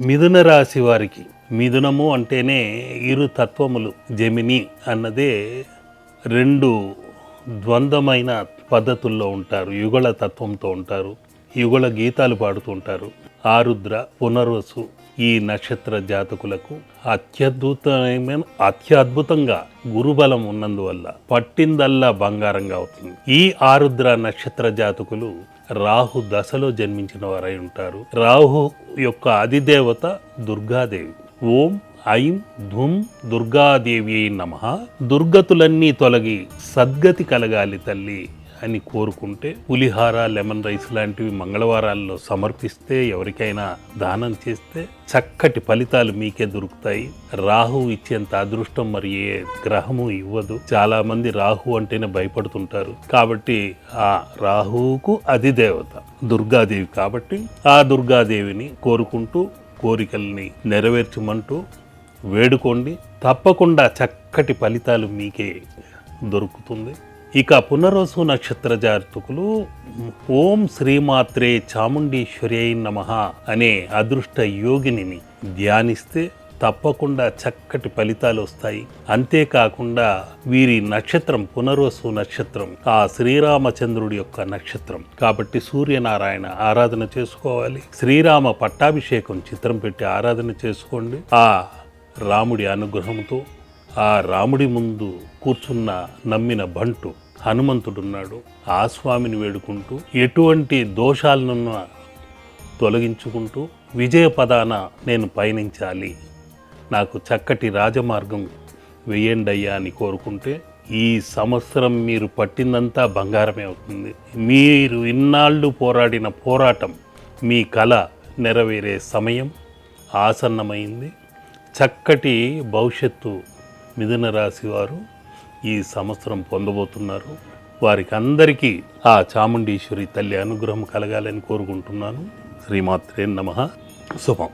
మిథున రాశి వారికి మిథునము అంటేనే ఇరు తత్వములు జమిని అన్నదే రెండు ద్వంద్వమైన పద్ధతుల్లో ఉంటారు యుగళ తత్వంతో ఉంటారు యుగళ గీతాలు పాడుతూ ఉంటారు. ఆరుద్ర పునర్వసు ఈ నక్షత్ర జాతకులకు అత్యద్భుతమైన అత్యద్భుతంగా గురుబలం ఉన్నందువల్ల పట్టిందల్లా బంగారంగా అవుతుంది. ఈ ఆరుద్ర నక్షత్ర జాతకులు రాహు దశలో జన్మించిన వారై ఉంటారు. రాహు యొక్క అధిదేవత దుర్గాదేవి. ఓం ఐం ధుం దుర్గాదేవి నమ. దుర్గతులన్నీ తొలగి సద్గతి కలగాలి తల్లి. అని కోరుకుంటే పులిహార లెమన్ రైస్ లాంటివి మంగళవారాల్లో సమర్పిస్తే ఎవరికైనా దానం చేస్తే చక్కటి ఫలితాలు మీకే దొరుకుతాయి. రాహు ఇచ్చేంత అదృష్టం మరి ఏ గ్రహము ఇవ్వదు. చాలా మంది రాహు అంటేనే భయపడుతుంటారు. కాబట్టి ఆ రాహువుకు అధిదేవత దుర్గాదేవి కాబట్టి ఆ దుర్గాదేవిని కోరుకుంటూ కోరికల్ని నెరవేర్చమంటూ వేడుకోండి. తప్పకుండా చక్కటి ఫలితాలు మీకే దొరుకుతుంది. ఇక పునర్వసు నక్షత్ర జాతకులు ఓం శ్రీమాత్రే చాముండేశ్వరి నమ అనే అదృష్ట యోగిని ధ్యానిస్తే తప్పకుండా చక్కటి ఫలితాలు వస్తాయి. అంతేకాకుండా వీరి నక్షత్రం పునర్వసు నక్షత్రం ఆ శ్రీరామచంద్రుడి యొక్క నక్షత్రం. కాబట్టి సూర్యనారాయణ ఆరాధన చేసుకోవాలి. శ్రీరామ పట్టాభిషేకం చిత్రం పెట్టి ఆరాధన చేసుకోండి. ఆ రాముడి అనుగ్రహంతో ఆ రాముడి ముందు కూర్చున్న నమ్మిన బంటు హనుమంతుడున్నాడు. ఆ స్వామిని వేడుకుంటూ ఎటువంటి దోషాలను తొలగించుకుంటూ విజయ పదాన నేను పయనించాలి. నాకు చక్కటి రాజమార్గం వేయండి అయ్యా అని కోరుకుంటే ఈ సంవత్సరం మీరు పట్టిందంతా బంగారమే అవుతుంది. మీరు ఇన్నాళ్ళు పోరాడిన పోరాటం మీ కళ నెరవేరే సమయం ఆసన్నమైంది. చక్కటి భవిష్యత్తు మిథున రాశి వారు ఈ సంవత్సరం పొందబోతున్నారు. వారికి అందరికీ ఆ చాముండేశ్వరి తల్లి అనుగ్రహం కలగాలని కోరుకుంటున్నాను. శ్రీమాత్రే నమ. శుభం.